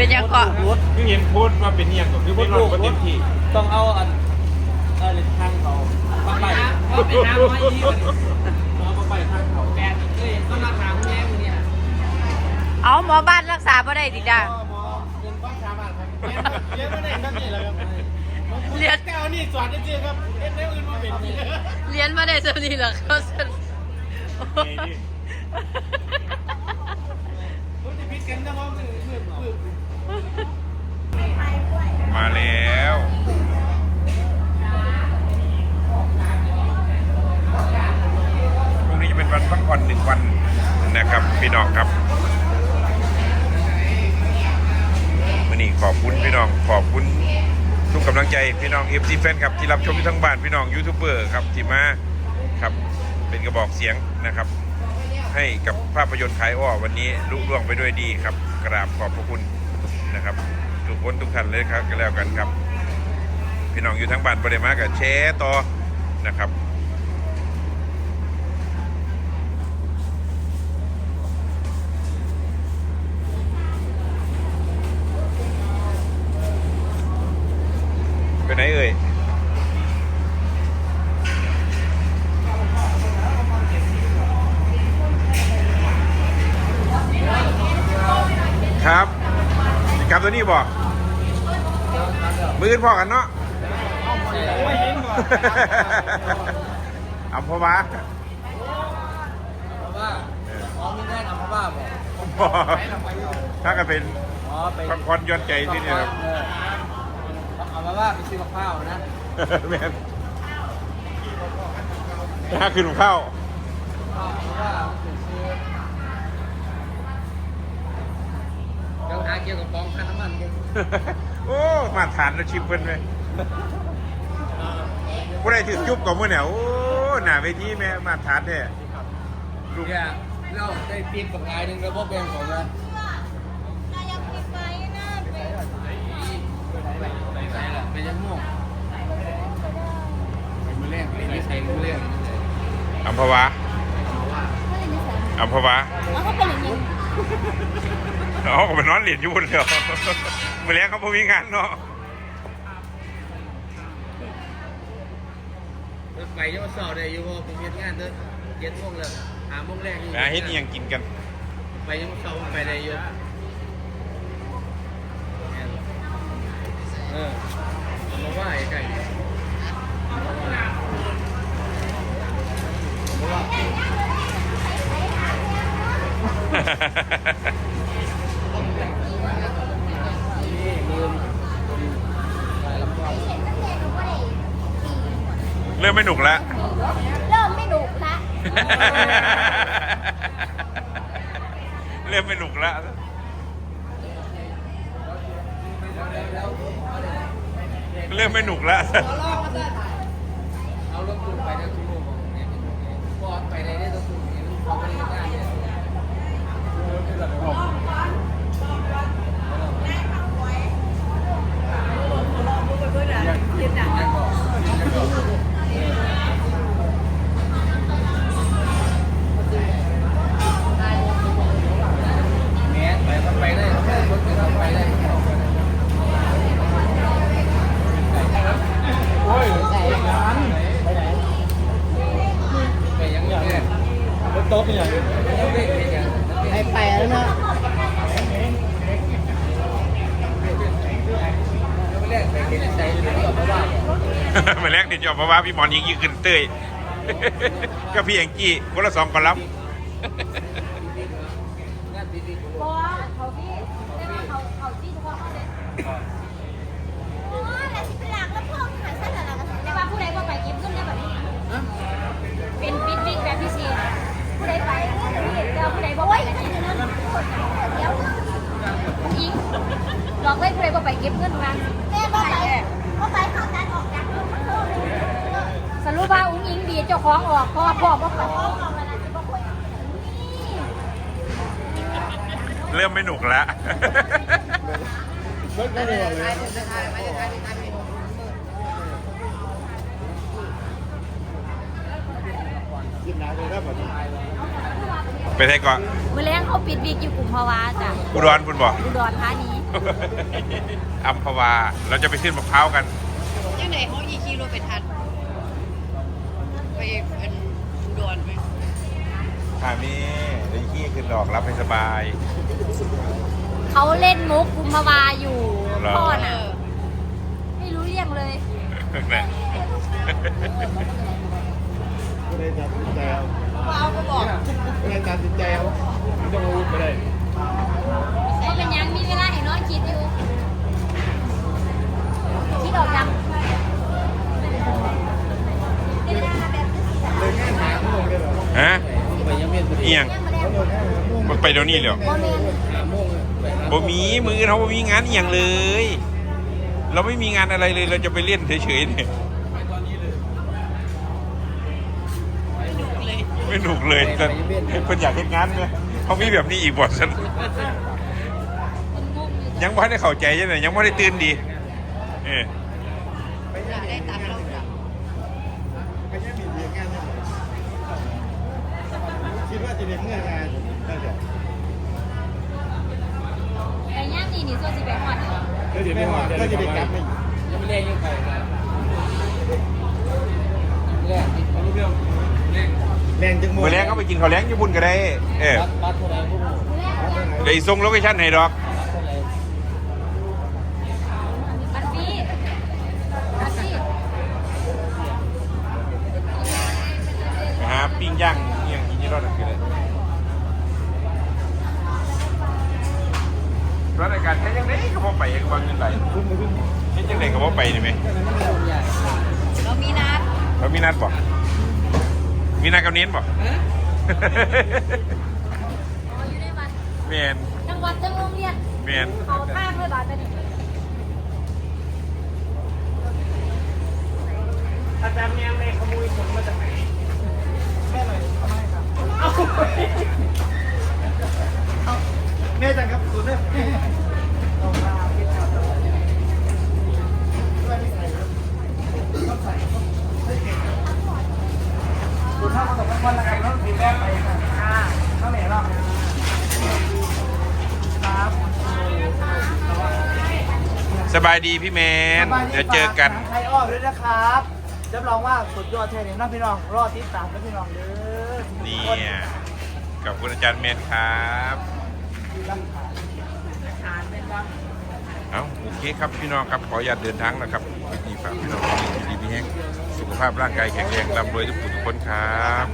ว่าเป็นเนียงก็คือไม่รอดก็เต็มที่ต้องเอาอันเออทางเขาฟังไปเอาไปน้ำไว้ยี่เอาไปทางเขาแกนเอ้ยต้องมาถามแม่มึงเนี่ยเอาหมอบ้านรักษาบ่ได้ดิจ้าหมอเงินบ้านชาวบ้านครับเลี้ยงไม่ได้ครับนี่แหละครับเรียนแก้วนี่สอนจริงๆครับเล่นได้อื่นมาเป็นนี่เรียนมาได้สำนีเหรอเขาสนผมจะพิดกันนะว่ามือมือมือ มาแล้ว พรุ่งนี้จะเป็นวันพักผ่อนหนึ่งวันนะครับพี่น้องครับวันนี้ขอบคุณพี่น้องขอบคุณทุกกำลังใจพี่น้องเอฟซีแฟนครับที่รับชมที่ทั้งบ้านพี่น้องยูทูบเบอร์ครับที่มาครับเป็นกระบอกเสียงนะครับ ให้กับภาพยนตร์ขายอ้อวันนี้ลุล่วงไปด้วยดีครับ กราบขอบพระคุณ นะครับ ทุกคนทุกท่านเลยครับก็แล้วกันครับ พี่น้องอยู่ทั้งบ้านบริมากับแชร์ต่อนะครับไปไหนเอ่ยครับ กลับตัวนี้บอกมืออนพอกันเนาะไม่เห็นก่อนอัมพวาเพราะว่าอ๋อมีแน่นอนเพราะว่าบอกถ้ากันเป็นอ๋อไปพักผ่อนหย้อนใจที่นี่ครับเออเอามาว่าไปซื้อกับข้าวนะแม่นถ้าขึ้นข้าว เอาว่าไปซื้อเดี๋ยวหาเกี่ยวกับกองค่าน้ำมันกันโอ้ มาทานแล้วชิมเพิ่นเลยผู้ใดถือจุ๊บกับมือเนี่ยโอ้หน้าเวทีแม่มาทานเนี่ยลูกเนี่ยเราได้ปีกกับงายหนึ่งแล้วพวกแบงของนะนายยังมีไฟนะไปไปไหนล่ะไปยังม่วงไปมือแรกไปไม่ใส่มือแรกอัมพวาอัมพวาแล้วก็เป็นอย่างนี้ เขาก็ไปนอนเหรียญอยู่บนเดียวมือแรงเขาพอมีงานเนาะไปยังมาสอบได้อยู่ว่าผมเฮ็ดงานเด้อเย็นม่วงเลยหาโมงแรกอยู่อาเฮ็ดอิหยังกินกัน ไปยังมาสอบไปได้อยู่เออมาว่าไอ้ไก่มาว่านี่มือไปลำบาก เริ่มไม่หนุกแล้ว เริ่มไม่ดุละเริ่มไม่หนุกแล้วเริ่มไม่หนุกแล้วเอารถตู้ไปได้ทุกโมงเนี่ยพอไปได้ได้ทุกโมงเนี่ยพอไปได้งานเนี่ยยังก่อนยังก่อนแม่ไปก็ไปได้รถก็ไปได้โอ้ยใส่งานไปไหนไปยังเนี่ย รถโต๊ะเป็นยังไอ้ไปแล้วเนาะแรกไปเห็นใจเลยเพราะว่ามาแรกเดี๋ยวจะบอกว่าพี่หมอนยิงยิงขึ้นเต้ยก็พี่แองจี้คนละสองคนรับงานดีๆบอเขาพี่เรียกว่าเขาเขาที่เฉพาะเขาเลยอ๋อแล้วที่เป็นหลักแล้วพวกหาเส้นหลักเรียกว่าผู้ใดก็ไปเก็บเงินได้แบบนี้ เป็นปิดวิกแบบพิเศษผู้ใดไปเดี๋ยวผู้ใดบอกว่าไปเก็บเงินเดี๋ยวยิงหลอกไว้ผู้ใดบอกไป เก็บเงินมาแม่บอกไปบอกไปเขาตัดออกจากสรุปว่าอุ้งอิงดีเจ้าของออกพ่อพ่อบอกไปเริ่มไม่หนุกแล้วรถไม่ได้เลยไปไทยก่อนเมื่อแรงเขาปิดวิกอยู่กลุ่มภาวะจ้ะอุดรพุ่นบอกอุดรธานี อัมพวา เราจะไปขึ้นมะพร้าวกัน ยังไหนเขาอีขี่รถไปทัน ไปเป็นด่วนไหมค่ะนี่เดี๋ยวขี้ขึ้นดอกรับให้สบาย เขาเล่นมุกกุมภาวาอยู่เหรอ พ่อเอน่ะ อไม่รู้เรื่องเลยแม่ก็เลยตัดสินใจเอาเอาก็บอกก็เลยตัดสินใจเอาไม่ต้องอาวุธไปเลย ว่าเป็นยังมีเวลาให้นอนคิดอยู่คิดออกยังเวลาแบบเลยแค่หาโมงเลยเหรอฮะไปยังเม่นพอดีเอียงยังมาแล้วเขาเลยแค่หาโมงมันไปเดี๋ยวนี้เลยเหรอโมเมนหาโมงเลยไปหาบ่มีมือเขาบ่มีงานอหย่างเลย เราไม่มีงานอะไรเลยเราจะไปเล่นเฉยๆเนี่ยเลยไม่หนุกเลยแต่เพิ่นอยากเห็นงานไงเขามีแบบนี้อีกบ่ฉันมันงงอ ยังไม่ได้เข้าใจยังไงยังไม่ได้ตื่นดีเออได้ตัดเราจ้ะไปแค่มีเดียกันนะคิดว่าจะเด็กเมื่องได้เดี๋ยวไก่ย่างนี่นี่โซจิไปหอดเหรอก็จะได้ว่าก็จะได้กลับมาอีกยังไม่เล่นยังไปแรกเขาเรื่องเล่นแรงจังมือแรงก็ไปกินข้าวแรงญี่ปุ่นก็ได้ เออบัตรบัตรเท่าไดี๋ยวอีส่งโลเคชั่นให้ดอก บัตรเท่าไหร่ บัตรฟรีบัตรฟรี ไปหาปิ้งย่างเอียงกินยี่รอดกันเลยร้านรายการแค่ยังไงก็พอไปก็วางเงินไหลคุ้มมาขึ้นเฮ็ดยังไงก็พอไปนี่ไหมเรามีนัดเรามีนัดบ่มีนัดกับเน้นบ่อ๋ออยู่ในบัตรแมนจังหวัดจังโรงเรียนแมนเขาท่าด้วยบัตรไปดิอาจารย์แมงในขโมยผลมาจากไหนแม่หน่อยทำไมครับเอา แม่จังครับคุณแม่ ดู ถ้ามาตกวันละไงต้องถึงแรกไปค่ะเท่าไหร่รอบครับสบายดีพี่แมน เดี๋ยวเจอกันไทยอ้อมด้วยนะครับรับรองว่าสุดยอดแท้เลยนะพี่น้อง รอติดตามนะพี่น้องเด้อเนี่ยกับคุณอาจารย์เมนครับอ่านเป็นว่าเอาโอเคครับพี่น้องครับ ขออนุญาตเดินทางนะครับดีฝากพี่น้องดีดีมีแห้งสุ ขภาพร่างกายแข็งแรงร่ำรวยทุกๆทุกคนครับ